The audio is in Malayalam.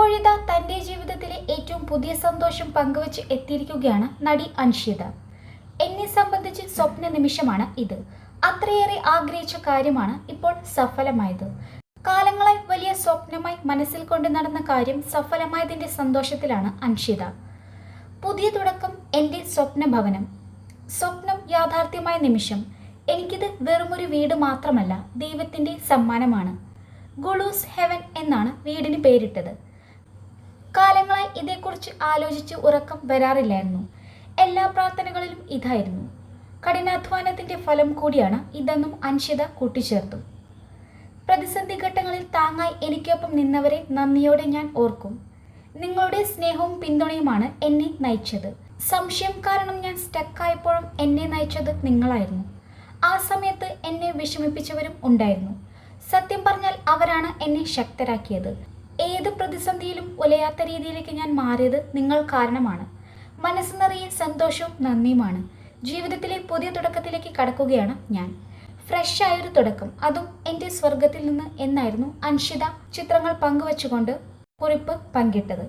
ഇപ്പോഴിതാ തന്റെ ജീവിതത്തിലെ ഏറ്റവും പുതിയ സന്തോഷം പങ്കുവച്ച് എത്തിയിരിക്കുകയാണ് നടി അൻഷിത. എന്നെ സംബന്ധിച്ച് സ്വപ്ന നിമിഷമാണ് ഇത്. അത്രയേറെ ആഗ്രഹിച്ച കാര്യമാണ് ഇപ്പോൾ സഫലമായത്. കാലങ്ങളായി വലിയ സ്വപ്നമായി മനസ്സിൽ കൊണ്ട് നടന്ന കാര്യം സഫലമായതിന്റെ സന്തോഷത്തിലാണ് അൻഷിത. പുതിയ തുടക്കം എന്റെ സ്വപ്ന ഭവനം. സ്വപ്നം യാഥാർത്ഥ്യമായ നിമിഷം. എനിക്കിത് വെറുമൊരു വീട് മാത്രമല്ല ദൈവത്തിന്റെ സമ്മാനമാണ്. ഗുളൂസ് ഹെവൻ എന്നാണ് വീടിന് പേരിട്ടത്. കാലങ്ങളായി ഇതേക്കുറിച്ച് ആലോചിച്ച് ഉറക്കം വരാറില്ലായിരുന്നു. എല്ലാ പ്രാർത്ഥനകളിലും ഇതായിരുന്നു. കഠിനാധ്വാനത്തിന്റെ ഫലം കൂടിയാണ് ഇതെന്നും അൻഷിത കൂട്ടിച്ചേർത്തു. പ്രതിസന്ധി ഘട്ടങ്ങളിൽ താങ്ങായി എനിക്കൊപ്പം നിന്നവരെ നന്ദിയോടെ ഞാൻ ഓർക്കും. നിങ്ങളുടെ സ്നേഹവും പിന്തുണയുമാണ് എന്നെ നയിച്ചത്. സംശയം കാരണം ഞാൻ സ്റ്റക്കായപ്പോഴും എന്നെ നയിച്ചത് നിങ്ങളായിരുന്നു. ആ സമയത്ത് എന്നെ വിഷമിപ്പിച്ചവരും ഉണ്ടായിരുന്നു. സത്യം പറഞ്ഞാൽ അവരാണ് എന്നെ ശക്തരാക്കിയത്. ഏത് പ്രതിസന്ധിയിലും ഒലയാത്ത രീതിയിലേക്ക് ഞാൻ മാറിയത് നിങ്ങൾ കാരണമാണ്. മനസ്സ് നിറയെ സന്തോഷവും നന്ദിയുമാണ്. ജീവിതത്തിലെ പുതിയ തുടക്കത്തിലേക്ക് കടക്കുകയാണ് ഞാൻ. ഫ്രഷ് ആയൊരു തുടക്കം. അതും എന്റെ സ്വർഗത്തിൽ നിന്ന് എന്നായിരുന്നു അൻഷിത ചിത്രങ്ങൾ പങ്കുവച്ചുകൊണ്ട് കുറിപ്പ് പങ്കിട്ടത്.